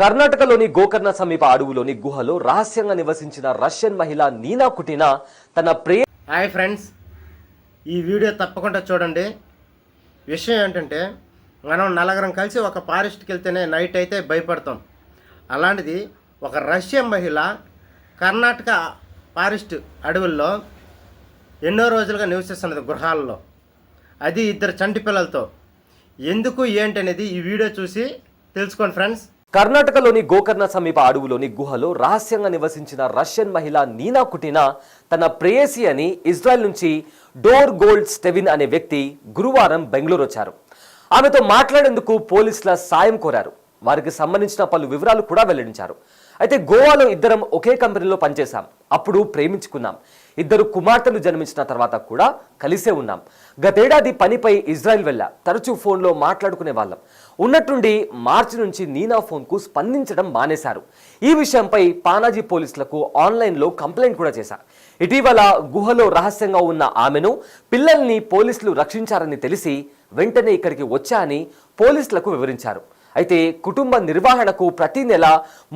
కర్ణాటకలోని గోకర్ణ సమీప అడవులోని గుహలో రహస్యంగా నివసించిన రష్యన్ మహిళ నీనా కుటినా తన ప్రియ హాయ్ ఫ్రెండ్స్. ఈ వీడియో తప్పకుండా చూడండి. విషయం ఏంటంటే మనం నలుగురం కలిసి ఒక ఫారెస్ట్కి వెళ్తేనే నైట్ అయితే భయపడతాం. అలాంటిది ఒక రష్యన్ మహిళ కర్ణాటక ఫారెస్ట్ అడవుల్లో ఎన్నో రోజులుగా నివసిస్తున్నది గృహాల్లో. అది ఇద్దరు చంటి పిల్లలతో. ఎందుకు ఏంటనేది ఈ వీడియో చూసి తెలుసుకోండి ఫ్రెండ్స్. కర్ణాటకలోని గోకర్ణ సమీప అడవులోని గుహలో రహస్యంగా నివసించిన రష్యన్ మహిళ నీనా కుటినా తన ప్రేయసి అని ఇజ్రాయెల్ నుంచి డోర్ గోల్డ్ స్టెవిన్ అనే వ్యక్తి గురువారం బెంగళూరు వచ్చారు. ఆమెతో మాట్లాడేందుకు పోలీసుల సాయం కోరారు. వారికి సంబంధించిన పలు వివరాలు కూడా వెల్లడించారు. అయితే గోవాలో ఇద్దరం ఒకే కంపెనీలో పనిచేశాం. అప్పుడు ప్రేమించుకున్నాం. ఇద్దరు కుమార్తెలు జన్మించిన తర్వాత కూడా కలిసే ఉన్నాం. గతేడాది పనిపై ఇజ్రాయెల్ వెళ్ళా. తరచూ ఫోన్లో మాట్లాడుకునే వాళ్ళం. ఉన్నట్టుండి మార్చి నుంచి నీనా ఫోన్కు స్పందించడం మానేశారు. ఈ విషయంపై పానాజీ పోలీసులకు ఆన్లైన్లో కంప్లైంట్ కూడా చేశారు ఇటీవల గుహలో రహస్యంగా ఉన్న ఆమెను పిల్లల్ని పోలీసులు రక్షించారని తెలిసి వెంటనే ఇక్కడికి వచ్చా అని పోలీసులకు వివరించారు. అయితే కుటుంబ నిర్వహణకు ప్రతి నెల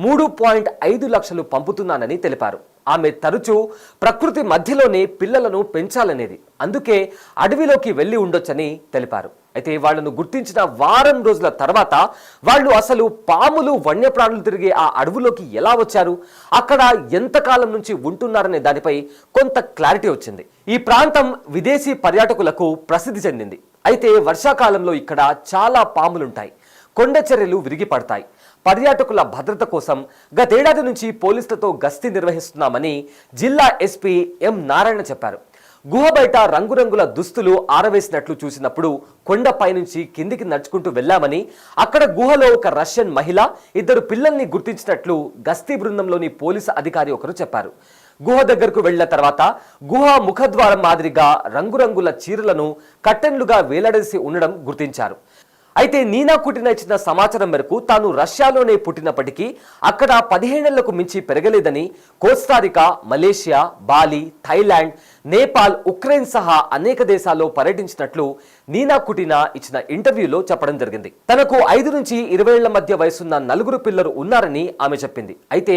మూడు పాయింట్ ఐదు లక్షలు పంపుతున్నానని తెలిపారు. ఆమె తరచూ ప్రకృతి మధ్యలోనే పిల్లలను పెంచాలనేది. అందుకే అడవిలోకి వెళ్ళి ఉండొచ్చని తెలిపారు. అయితే వాళ్ళను గుర్తించిన వారం రోజుల తర్వాత వాళ్ళు అసలు పాములు వన్యప్రాణులు తిరిగే ఆ అడవులోకి ఎలా వచ్చారు? అక్కడ ఎంతకాలం నుంచి ఉంటున్నారనే దానిపై కొంత క్లారిటీ వచ్చింది. ఈ ప్రాంతం విదేశీ పర్యాటకులకు ప్రసిద్ధి చెందింది. అయితే వర్షాకాలంలో ఇక్కడ చాలా పాములుంటాయి. కొండ చర్యలు విరిగిపడతాయి. పర్యాటకుల భద్రత కోసం గతేడాది నుంచి పోలీసులతో గస్తీ నిర్వహిస్తున్నామని జిల్లా ఎస్పీ ఎం నారాయణ చెప్పారు. గుహ బయట రంగురంగుల దుస్తులు ఆరవేసినట్లు చూసినప్పుడు కొండపై నుంచి కిందికి నడుచుకుంటూ వెళ్ళామని అక్కడ గుహలో ఒక రష్యన్ మహిళ ఇద్దరు పిల్లల్ని గుర్తించినట్లు గస్తీ బృందంలోని పోలీసు అధికారి ఒకరు చెప్పారు. గుహ దగ్గరకు వెళ్ళిన తర్వాత గుహ ముఖద్వారం మాదిరిగా రంగురంగుల చీరలను కట్టెన్లుగా వేలాడేసి ఉండడం గుర్తించారు. అయితే నీనా కుటిన ఇచ్చిన సమాచారం మేరకు తాను రష్యాలోనే పుట్టినప్పటికీ అక్కడ పదిహేనేళ్ళకు మించి పెరగలేదని Costa Rica Malaysia Bali Thailand Nepal Ukraine సహా అనేక దేశాల్లో పర్యటించినట్లు నీనా కుటినా ఇచ్చిన ఇంటర్వ్యూలో చెప్పడం జరిగింది. తనకు ఐదు నుంచి ఇరవై ఏళ్ళ మధ్య వయసున్న నలుగురు పిల్లలు ఉన్నారని ఆమె చెప్పింది. అయితే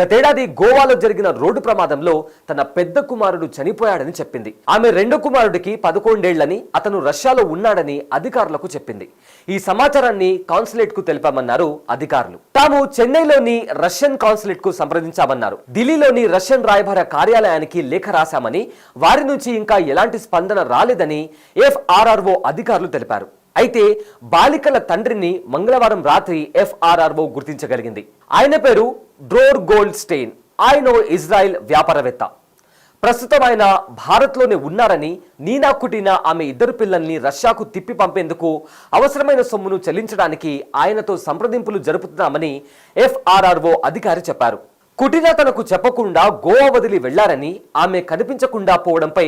గతేడాది గోవాలో జరిగిన రోడ్డు ప్రమాదంలో తన పెద్ద కుమారుడు చనిపోయాడని చెప్పింది. ఆమె రెండో కుమారుడికి పదకొండేళ్ళని అతను రష్యాలో ఉన్నాడని అధికారులకు చెప్పింది. ఈ సమాచారాన్ని కాన్సులేట్కు తెలిపామన్నారు అధికారులు. తాము చెన్నైలోని రష్యన్ కాన్సులేట్కు సంప్రదించామన్నారు. ఢిల్లీలోని రష్యన్ రాయబార కార్యాలయానికి లేఖ రాశామని వారి నుంచి ఇంకా ఎలాంటి స్పందన రాలేదని ఎఫ్ఆర్ఆర్ఓ అధికారులు తెలిపారు. అయితే బాలికల తండ్రిని మంగళవారం రాత్రి ఎఫ్ఆర్ఆర్ఓ గుర్తించగలిగింది. ఆయన పేరు డ్రోర్ గోల్డ్ స్టెయిన్ ఆయన ఇజ్రాయెల్ వ్యాపారవేత్త. ప్రస్తుతం ఆయన భారత్లోనే ఉన్నారని నీనా కుటీనా ఆమె ఇద్దరు పిల్లల్ని రష్యాకు తిప్పి పంపేందుకు అవసరమైన సొమ్మును చెల్లించడానికి ఆయనతో సంప్రదింపులు జరుపుతున్నామని ఎఫ్ఆర్ఆర్ఓ అధికారి చెప్పారు. కుటిన తనకు చెప్పకుండా గోవా వదిలి వెళ్ళారని ఆమె కనిపించకుండా పోవడంపై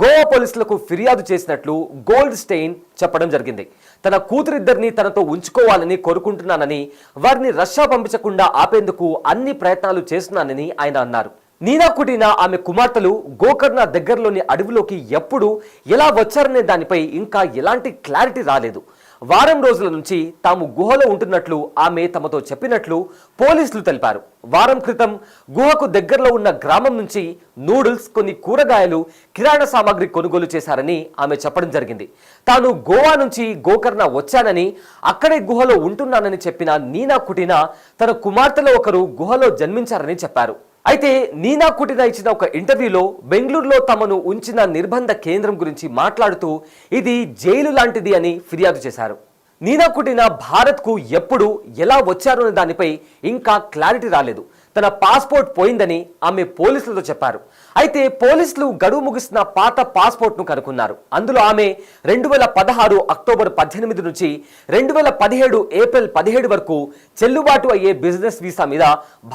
గోవా పోలీసులకు ఫిర్యాదు చేసినట్లు గోల్డ్ స్టెయిన్ చెప్పడం జరిగింది. తన కూతురిద్దరిని తనతో ఉంచుకోవాలని కోరుకుంటున్నానని వారిని రష్యా పంపించకుండా ఆపేందుకు అన్ని ప్రయత్నాలు చేస్తున్నానని ఆయన అన్నారు. నీనా కుటీనా ఆమె కుమార్తెలు గోకర్ణ దగ్గరలోని అడవిలోకి ఎప్పుడు ఎలా వచ్చారనే దానిపై ఇంకా ఎలాంటి క్లారిటీ రాలేదు. వారం రోజుల నుంచి తాము గుహలో ఉంటున్నట్లు ఆమె తమతో చెప్పినట్లు పోలీసులు తెలిపారు. వారం క్రితం గుహకు దగ్గరలో ఉన్న గ్రామం నుంచి నూడిల్స్ కొన్ని కూరగాయలు కిరాణా సామాగ్రి కొనుగోలు చేశారని ఆమె చెప్పడం జరిగింది. తాను గోవా నుంచి గోకర్ణ వచ్చానని అక్కడే గుహలో ఉంటున్నానని చెప్పిన నీనా కుటినా తన కుమార్తెలో ఒకరు గుహలో జన్మించారని చెప్పారు. అయితే నీనా కుటిన ఇచ్చిన ఒక ఇంటర్వ్యూలో బెంగళూరులో తమను ఉంచిన నిర్బంధ కేంద్రం గురించి మాట్లాడుతూ ఇది జైలు లాంటిది అని ఫిర్యాదు చేశారు. నీనా కుటిన భారత్కు ఎప్పుడు ఎలా వచ్చారు అనే దానిపై ఇంకా క్లారిటీ రాలేదు. తన పాస్పోర్ట్ పోయిందని ఆమె పోలీసులతో చెప్పారు. అయితే పోలీసులు గడువు ముగిసిన పాత పాస్పోర్ట్ను కనుక్కున్నారు. అందులో ఆమె రెండు వేల పదహారు అక్టోబర్ పద్దెనిమిది నుంచి రెండు వేల పదిహేడు ఏప్రిల్ పదిహేడు వరకు చెల్లుబాటు అయ్యే బిజినెస్ వీసా మీద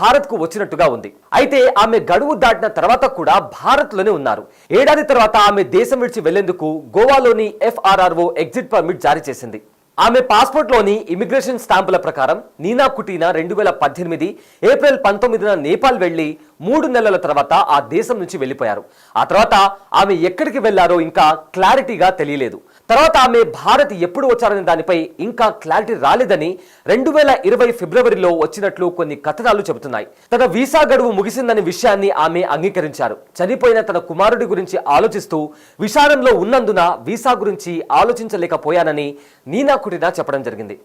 భారత్కు వచ్చినట్టుగా ఉంది. అయితే ఆమె గడువు దాటిన తర్వాత కూడా భారత్లోనే ఉన్నారు. ఏడాది తర్వాత ఆమె దేశం విడిచి వెళ్ళేందుకు గోవాలోని ఎఫ్ఆర్ఆర్ఓ ఎగ్జిట్ పర్మిట్ జారీ చేసింది. ఆమె పాస్పోర్ట్లోని ఇమిగ్రేషన్ స్టాంపుల ప్రకారం నీనా కుటీనా రెండు వేల పద్దెనిమిది ఏప్రిల్ పంతొమ్మిదిన నేపాల్ వెళ్ళి మూడు నెలల తర్వాత ఆ దేశం నుంచి వెళ్ళిపోయారు. ఆ తర్వాత ఆమె ఎక్కడికి వెళ్ళారో ఇంకా క్లారిటీగా తెలియలేదు. తర్వాత ఆమె భారత్ ఎప్పుడు వచ్చారనే దానిపై ఇంకా క్లారిటీ రాలేదని రెండు వేల ఇరవై ఫిబ్రవరిలో వచ్చినట్లు కొన్ని కథనాలు చెబుతున్నాయి. తన వీసా గడువు ముగిసిందనే విషయాన్ని ఆమె అంగీకరించారు. చనిపోయిన తన కుమారుడి గురించి ఆలోచిస్తూ విషాదంలో ఉన్నందున వీసా గురించి ఆలోచించలేకపోయానని నీనా కుటినా చెప్పడం జరిగింది.